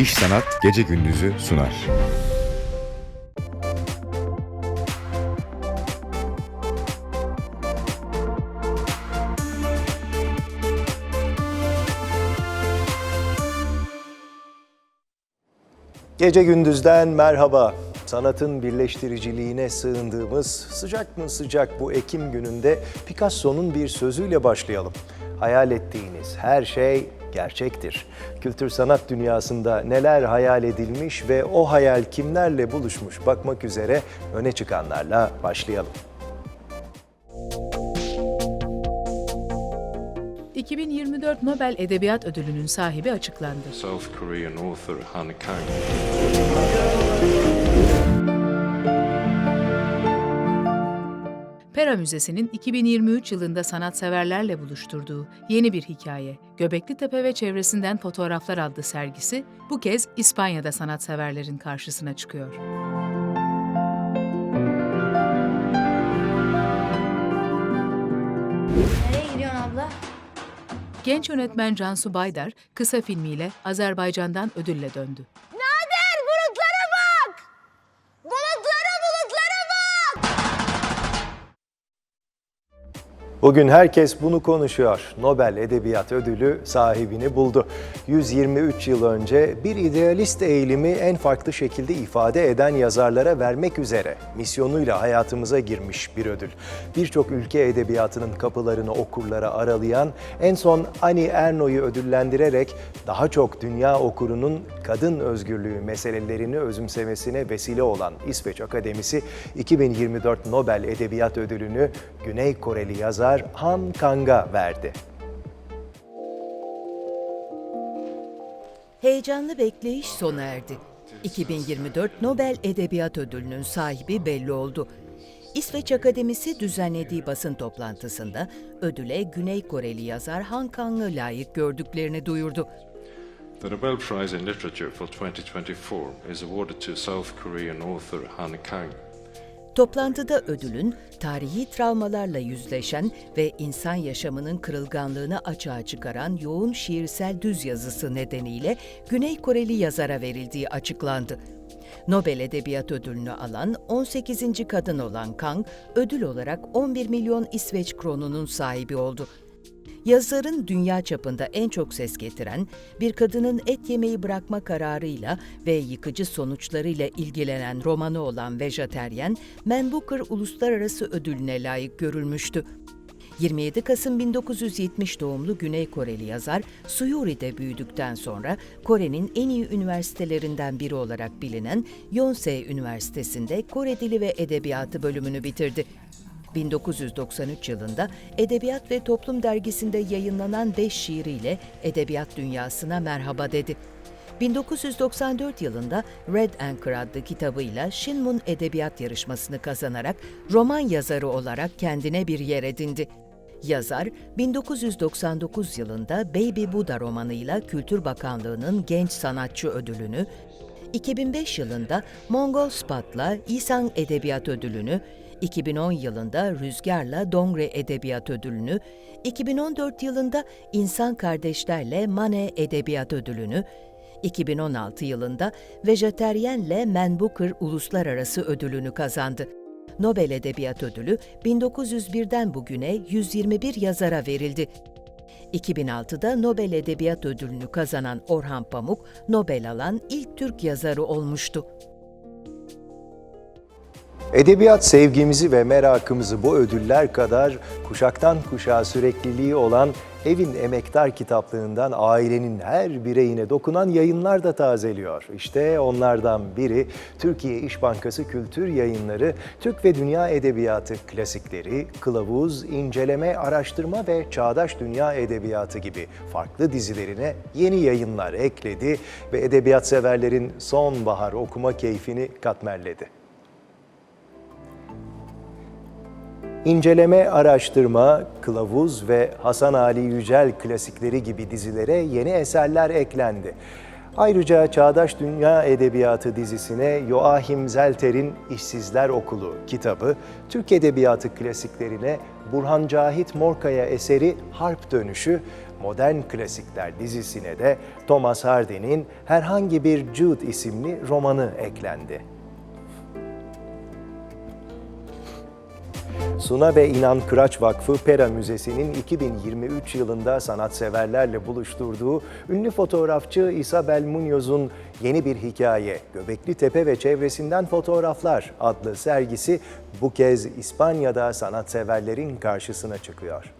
İş Sanat Gece Gündüz'ü sunar. Gece gündüzden merhaba. Sanatın birleştiriciliğine sığındığımız sıcak mı sıcak bu Ekim gününde Picasso'nun bir sözüyle başlayalım. Hayal ettiğiniz her şey gerçektir. Kültür sanat dünyasında neler hayal edilmiş ve o hayal kimlerle buluşmuş bakmak üzere öne çıkanlarla başlayalım. 2024 Nobel Edebiyat Ödülü'nün sahibi açıklandı. South Korean author Han Kang. Pera Müzesi'nin 2023 yılında sanatseverlerle buluşturduğu yeni bir hikaye, Göbekli Tepe ve çevresinden fotoğraflar adlı sergisi bu kez İspanya'da sanatseverlerin karşısına çıkıyor. Nereye gidiyorsun abla? Genç yönetmen Cansu Baydar kısa filmiyle Azerbaycan'dan ödülle döndü. Bugün herkes bunu konuşuyor. Nobel Edebiyat Ödülü sahibini buldu. 123 yıl önce bir idealist eğilimi en farklı şekilde ifade eden yazarlara vermek üzere misyonuyla hayatımıza girmiş bir ödül. Birçok ülke edebiyatının kapılarını okurlara aralayan, en son Ani Erno'yu ödüllendirerek daha çok dünya okurunun kadın özgürlüğü meselelerini özümsemesine vesile olan İsveç Akademisi 2024 Nobel Edebiyat Ödülünü Güney Koreli yazar Han Kang'a verdi. Heyecanlı bekleyiş sona erdi. 2024 Nobel Edebiyat Ödülü'nün sahibi belli oldu. İsveç Akademisi düzenlediği basın toplantısında ödüle Güney Koreli yazar Han Kang'ı layık gördüklerini duyurdu. The Nobel Prize in Literature for 2024 is awarded to South Korean author Han Kang. Toplantıda ödülün tarihi travmalarla yüzleşen ve insan yaşamının kırılganlığını açığa çıkaran yoğun şiirsel düz yazısı nedeniyle Güney Koreli yazara verildiği açıklandı. Nobel Edebiyat Ödülünü alan 18. kadın olan Kang, ödül olarak 11 milyon İsveç kronunun sahibi oldu. Yazarın dünya çapında en çok ses getiren, bir kadının et yemeyi bırakma kararıyla ve yıkıcı sonuçlarıyla ilgilenen romanı olan Vejeteryen, Man Booker Uluslararası Ödülüne layık görülmüştü. 27 Kasım 1970 doğumlu Güney Koreli yazar, Suyuri'de büyüdükten sonra Kore'nin en iyi üniversitelerinden biri olarak bilinen Yonsei Üniversitesi'nde Kore Dili ve Edebiyatı bölümünü bitirdi. 1993 yılında Edebiyat ve Toplum dergisinde yayınlanan 5 şiiriyle edebiyat dünyasına merhaba dedi. 1994 yılında Red Anchor adlı kitabıyla Shinmun Edebiyat Yarışması'nı kazanarak roman yazarı olarak kendine bir yer edindi. Yazar, 1999 yılında Baby Buddha romanıyla Kültür Bakanlığı'nın Genç Sanatçı Ödülünü, 2005 yılında Mongol Spat'la İsang Edebiyat Ödülünü, 2010 yılında Rüzgar'la Dongre Edebiyat Ödülünü, 2014 yılında İnsan Kardeşler'le Mane Edebiyat Ödülünü, 2016 yılında Vejeteryen'le Man Booker Uluslararası Ödülünü kazandı. Nobel Edebiyat Ödülü 1901'den bugüne 121 yazara verildi. 2006'da Nobel Edebiyat Ödülünü kazanan Orhan Pamuk, Nobel alan ilk Türk yazarı olmuştu. Edebiyat sevgimizi ve merakımızı bu ödüller kadar kuşaktan kuşağa sürekliliği olan Evin Emektar kitaplığından ailenin her bireyine dokunan yayınlar da tazeliyor. İşte onlardan biri Türkiye İş Bankası Kültür Yayınları, Türk ve Dünya Edebiyatı klasikleri, kılavuz, inceleme, araştırma ve çağdaş dünya edebiyatı gibi farklı dizilerine yeni yayınlar ekledi ve edebiyat severlerin sonbahar okuma keyfini katmerledi. İnceleme, araştırma, kılavuz ve Hasan Ali Yücel klasikleri gibi dizilere yeni eserler eklendi. Ayrıca Çağdaş Dünya Edebiyatı dizisine Joachim Zelter'in İşsizler Okulu kitabı, Türk Edebiyatı klasiklerine Burhan Cahit Morkaya eseri Harp Dönüşü, Modern Klasikler dizisine de Thomas Hardy'nin herhangi bir Jude isimli romanı eklendi. Suna ve İnan Kıraç Vakfı Pera Müzesi'nin 2023 yılında sanatseverlerle buluşturduğu ünlü fotoğrafçı Isabel Muñoz'un yeni bir hikaye, Göbekli Tepe ve çevresinden fotoğraflar adlı sergisi bu kez İspanya'da sanatseverlerin karşısına çıkıyor.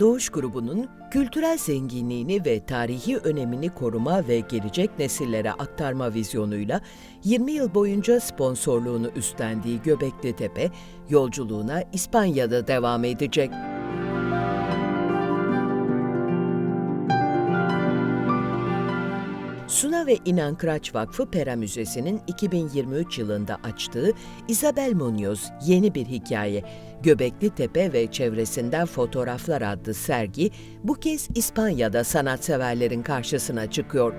Doğuş grubunun kültürel zenginliğini ve tarihi önemini koruma ve gelecek nesillere aktarma vizyonuyla 20 yıl boyunca sponsorluğunu üstlendiği Göbekli Tepe yolculuğuna İspanya'da devam edecek. Suna ve İnan Kıraç Vakfı Pera Müzesi'nin 2023 yılında açtığı Isabel Munoz Yeni Bir Hikaye, Göbekli Tepe ve Çevresinden Fotoğraflar adlı sergi bu kez İspanya'da sanatseverlerin karşısına çıkıyor.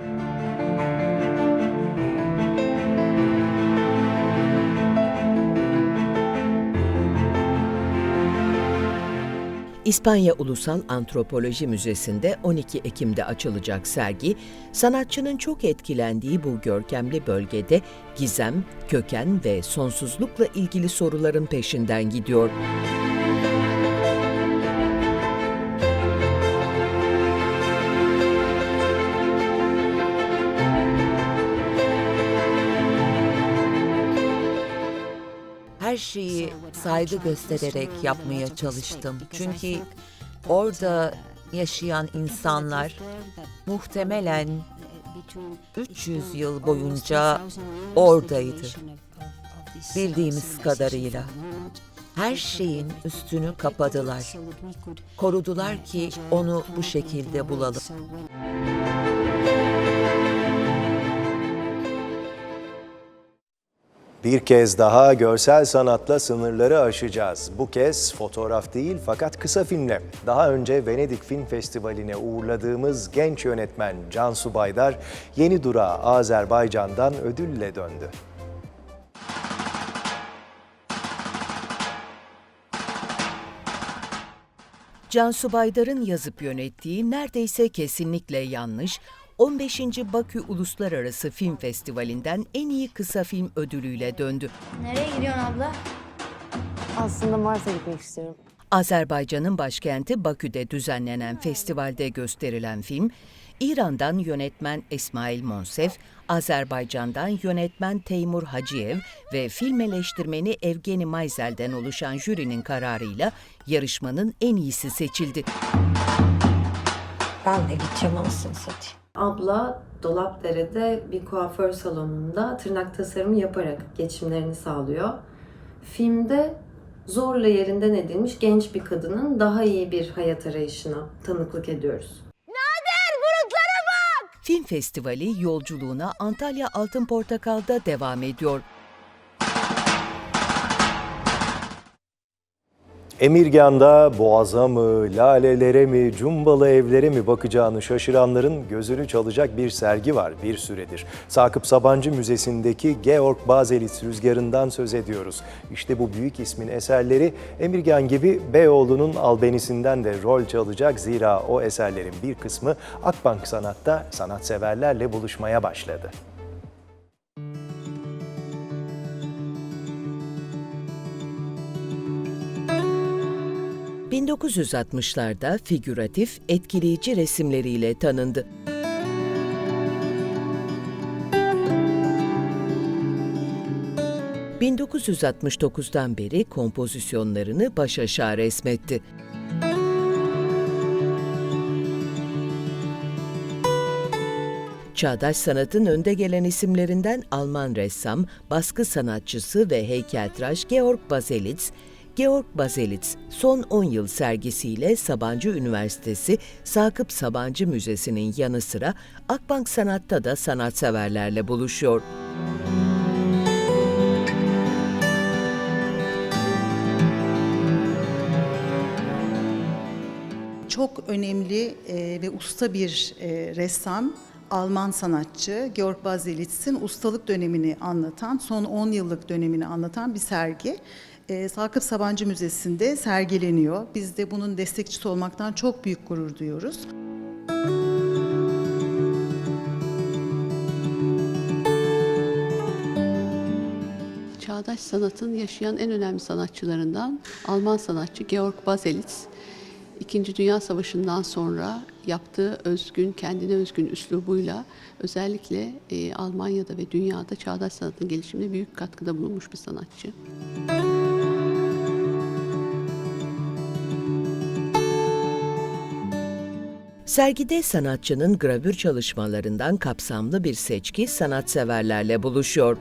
İspanya Ulusal Antropoloji Müzesi'nde 12 Ekim'de açılacak sergi, sanatçının çok etkilendiği bu görkemli bölgede gizem, köken ve sonsuzlukla ilgili soruların peşinden gidiyor. Her şeyi saygı göstererek yapmaya çalıştım. Çünkü orada yaşayan insanlar muhtemelen 300 yıl boyunca oradaydı. Bildiğimiz kadarıyla. Her şeyin üstünü kapadılar. Korudular ki onu bu şekilde bulalım. Bir kez daha görsel sanatla sınırları aşacağız. Bu kez fotoğraf değil fakat kısa filmle. Daha önce Venedik Film Festivali'ne uğurladığımız genç yönetmen Cansu Baydar yeni durağı Azerbaycan'dan ödülle döndü. Cansu Baydar'ın yazıp yönettiği neredeyse kesinlikle yanlış 15. Bakü Uluslararası Film Festivali'nden en iyi kısa film ödülüyle döndü. Nereye gidiyorsun abla? Aslında Mars'a gitmek istiyorum. Azerbaycan'ın başkenti Bakü'de düzenlenen festivalde gösterilen film, İran'dan yönetmen İsmail Monsef, Azerbaycan'dan yönetmen Teymur Hacıyev ve film eleştirmeni Evgeni Mayzel'den oluşan jürinin kararıyla yarışmanın en iyisi seçildi. Ben de gideceğim anasını satayım. Abla Dolapdere'de bir kuaför salonunda tırnak tasarımı yaparak geçimlerini sağlıyor. Filmde zorla yerinden edilmiş genç bir kadının daha iyi bir hayat arayışına tanıklık ediyoruz. Film festivali yolculuğuna Antalya Altın Portakal'da devam ediyor. Emirgan'da boğaza mı, lalelere mi, cumbalı evlere mi bakacağını şaşıranların gözünü çalacak bir sergi var bir süredir. Sakıp Sabancı Müzesi'ndeki Georg Baselitz rüzgarından söz ediyoruz. İşte bu büyük ismin eserleri Emirgan gibi Beyoğlu'nun albenisinden de rol çalacak. Zira o eserlerin bir kısmı Akbank Sanat'ta sanatseverlerle buluşmaya başladı. ...1960'larda figüratif, etkileyici resimleriyle tanındı. ...1969'dan beri kompozisyonlarını baş aşağı resmetti. Çağdaş sanatın önde gelen isimlerinden Alman ressam, baskı sanatçısı ve heykeltıraş Georg Baselitz, Georg Baselitz son 10 yıl sergisiyle Sabancı Üniversitesi Sakıp Sabancı Müzesi'nin yanı sıra Akbank Sanat'ta da sanatseverlerle buluşuyor. çok önemli e, ve usta bir e, ressam Alman sanatçı Georg Baselitz'in ustalık dönemini anlatan, son 10 yıllık dönemini anlatan bir sergi. E, Sakıp Sabancı Müzesi'nde sergileniyor. Biz de bunun destekçisi olmaktan çok büyük gurur duyuyoruz. Çağdaş sanatın yaşayan en önemli sanatçılarından Alman sanatçı Georg Baselitz. İkinci Dünya Savaşı'ndan sonra yaptığı özgün, kendine özgün üslubuyla özellikle e, Almanya'da ve dünyada çağdaş sanatın gelişimine büyük katkıda bulunmuş bir sanatçı. Sergide sanatçının gravür çalışmalarından kapsamlı bir seçki sanatseverlerle buluşuyor.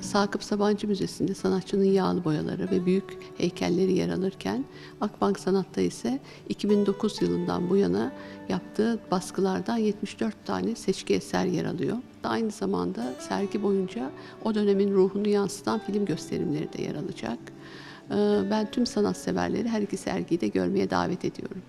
Sakıp Sabancı Müzesi'nde sanatçının yağlı boyaları ve büyük heykelleri yer alırken Akbank Sanat'ta ise 2009 yılından bu yana yaptığı baskılardan 74 tane seçki eser yer alıyor. Aynı zamanda sergi boyunca o dönemin ruhunu yansıtan film gösterimleri de yer alacak. Ee, Ben tüm sanatseverleri her iki sergiyi de görmeye davet ediyorum.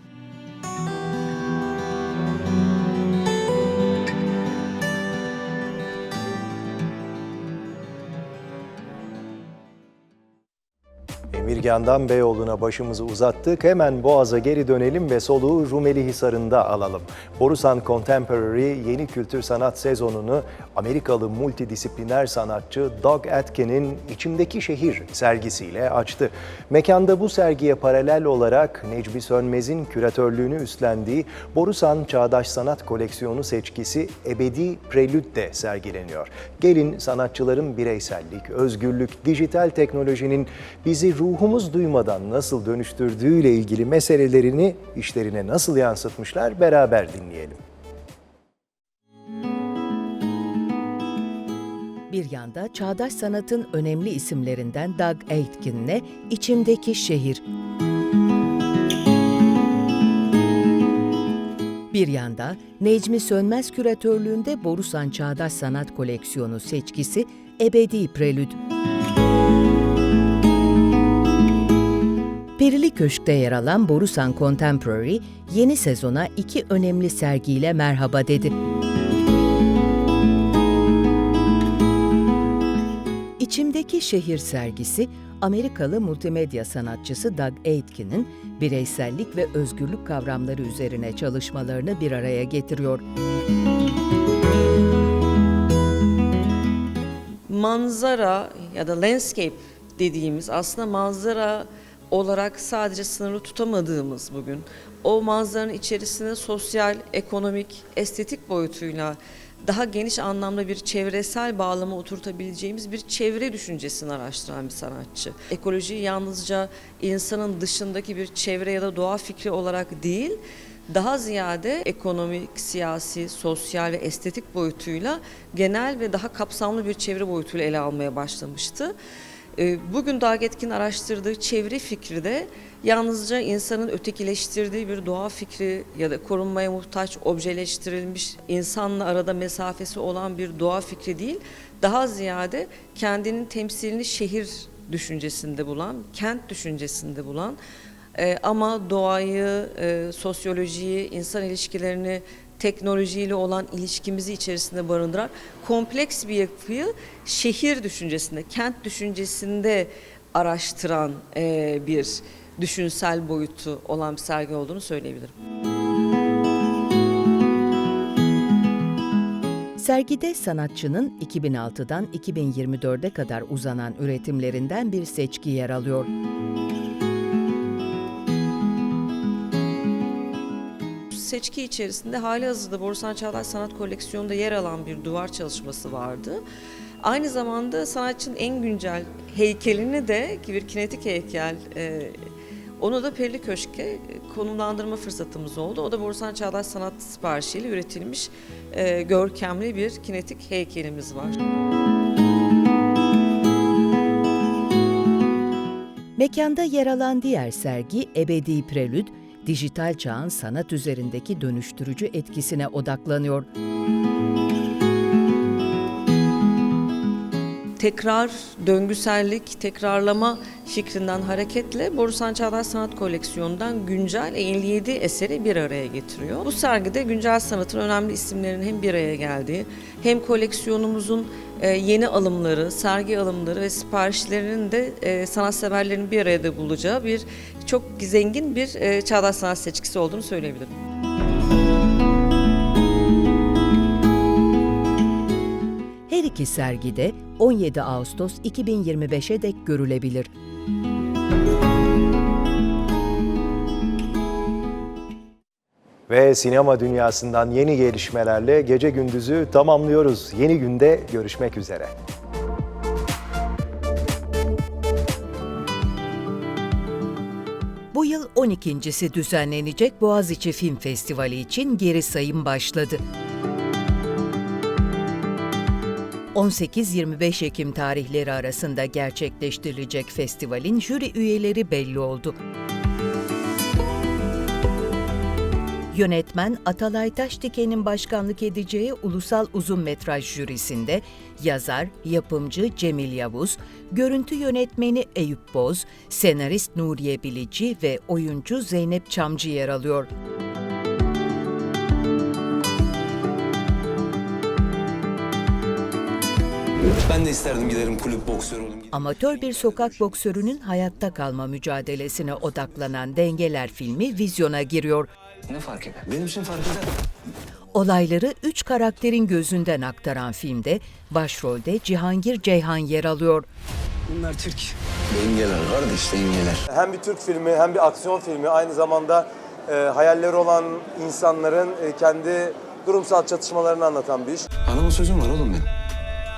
Emirgan'dan Beyoğlu'na başımızı uzattık. Hemen Boğaz'a geri dönelim ve soluğu Rumeli Hisarı'nda alalım. Borusan Contemporary yeni kültür sanat sezonunu Amerikalı multidisipliner sanatçı Doug Atkin'in İçimdeki Şehir sergisiyle açtı. Mekanda bu sergiye paralel olarak Necmi Sönmez'in küratörlüğünü üstlendiği Borusan Çağdaş Sanat Koleksiyonu seçkisi Ebedi Prelüt de sergileniyor. Gelin sanatçıların bireysellik, özgürlük, dijital teknolojinin bizi ruhumuz duymadan nasıl dönüştürdüğüyle ilgili meselelerini işlerine nasıl yansıtmışlar beraber dinleyelim. Bir yanda çağdaş sanatın önemli isimlerinden Doug Aitken'le İçimdeki Şehir. Bir yanda Necmi Sönmez küratörlüğünde Borusan Çağdaş Sanat Koleksiyonu seçkisi Ebedi Prelüt. Perili Köşk'te yer alan Borusan Contemporary yeni sezona iki önemli sergiyle merhaba dedi. İçimdeki Şehir sergisi, Amerikalı multimedya sanatçısı Doug Aitken'in bireysellik ve özgürlük kavramları üzerine çalışmalarını bir araya getiriyor. manzara ya da landscape dediğimiz aslında manzara olarak sadece sınırlı tutamadığımız bugün o manzaranın içerisine sosyal, ekonomik, estetik boyutuyla daha geniş anlamda bir çevresel bağlama oturtabileceğimiz bir çevre düşüncesini araştıran bir sanatçı. Ekolojiyi yalnızca insanın dışındaki bir çevre ya da doğa fikri olarak değil, daha ziyade ekonomik, siyasi, sosyal ve estetik boyutuyla genel ve daha kapsamlı bir çevre boyutuyla ele almaya başlamıştı. Ee, Bugün Dagetkin araştırdığı çevre fikri de yalnızca insanın ötekileştirdiği bir doğa fikri ya da korunmaya muhtaç, objeleştirilmiş, insanla arada mesafesi olan bir doğa fikri değil, daha ziyade kendinin temsilini şehir düşüncesinde bulan, kent düşüncesinde bulan e, ama doğayı, e, sosyolojiyi, insan ilişkilerini, teknolojiyle olan ilişkimizi içerisinde barındıran kompleks bir yapıyı şehir düşüncesinde, kent düşüncesinde araştıran e, bir düşünsel boyutu olan bir sergi olduğunu söyleyebilirim. Sergide sanatçının 2006'dan 2024'e kadar uzanan üretimlerinden bir seçki yer alıyor. Seçki içerisinde hali hazırda Borusan Çağdaş Sanat Koleksiyonunda yer alan bir duvar çalışması vardı. Aynı zamanda sanatçının en güncel heykelini de bir kinetik heykel e, onu da Perili Köşk'e konumlandırma fırsatımız oldu. O da Borusan Çağdaş Sanat siparişiyle üretilmiş e, görkemli bir kinetik heykelimiz var. Mekanda yer alan diğer sergi Ebedi Prelüt, dijital çağın sanat üzerindeki dönüştürücü etkisine odaklanıyor. tekrar, döngüsellik, tekrarlama fikrinden hareketle Borusan Çağdaş Sanat Koleksiyonu'ndan güncel 57 eseri bir araya getiriyor. Bu sergide güncel sanatın önemli isimlerinin hem bir araya geldiği, hem koleksiyonumuzun yeni alımları, sergi alımları ve siparişlerinin de e, sanatseverlerin bir arada bulacağı bir çok zengin bir e, çağdaş sanat seçkisi olduğunu söyleyebilirim. Her iki sergide 17 Ağustos 2025'e dek görülebilir. Ve sinema dünyasından yeni gelişmelerle gece gündüzü tamamlıyoruz. Yeni günde görüşmek üzere. Bu yıl 12.si düzenlenecek Boğaziçi Film Festivali için geri sayım başladı. 18-25 Ekim tarihleri arasında gerçekleştirilecek festivalin jüri üyeleri belli oldu. Yönetmen Atalay Taşdiken'in başkanlık edeceği ulusal uzun metraj jürisinde yazar, yapımcı Cemil Yavuz, görüntü yönetmeni Eyüp Boz, senarist Nuriye Bilici ve oyuncu Zeynep Çamcı yer alıyor. Ben de isterdim giderim kulüp boksörü olayım. Amatör bir sokak boksörünün hayatta kalma mücadelesine odaklanan Dengeler filmi vizyona giriyor. Ne fark eder? Benim için fark eder. Olayları üç karakterin gözünden aktaran filmde başrolde Cihangir Ceyhan yer alıyor. Bunlar Türk. Dengeler kardeş dengeler. Hem bir Türk filmi hem bir aksiyon filmi aynı zamanda e, hayalleri olan insanların e, kendi durumsal çatışmalarını anlatan bir iş. Hanımın sözüm var oğlum benim.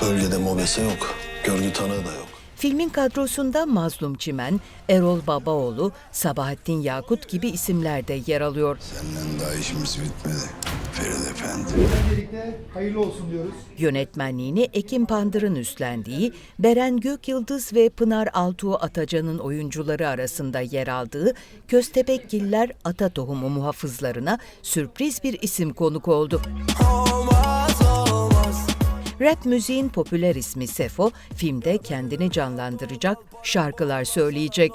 Bölgede mobese yok. Görgü tanığı da yok. Filmin kadrosunda Mazlum Çimen, Erol Babaoğlu, Sabahattin Yakut gibi isimler de yer alıyor. Senden daha işimiz bitmedi. Ferit Efendi. Öncelikle hayırlı olsun diyoruz. Yönetmenliğini Ekim Pandır'ın üstlendiği, Beren Gökyıldız ve Pınar Altuğ Atacan'ın oyuncuları arasında yer aldığı Köstebekgiller Ata Tohumu muhafızlarına sürpriz bir isim konuk oldu. Rap müziğin popüler ismi Sefo, filmde kendini canlandıracak, şarkılar söyleyecek.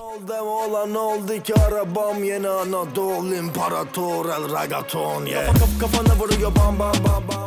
Kafana vuruyor bam bam bam bam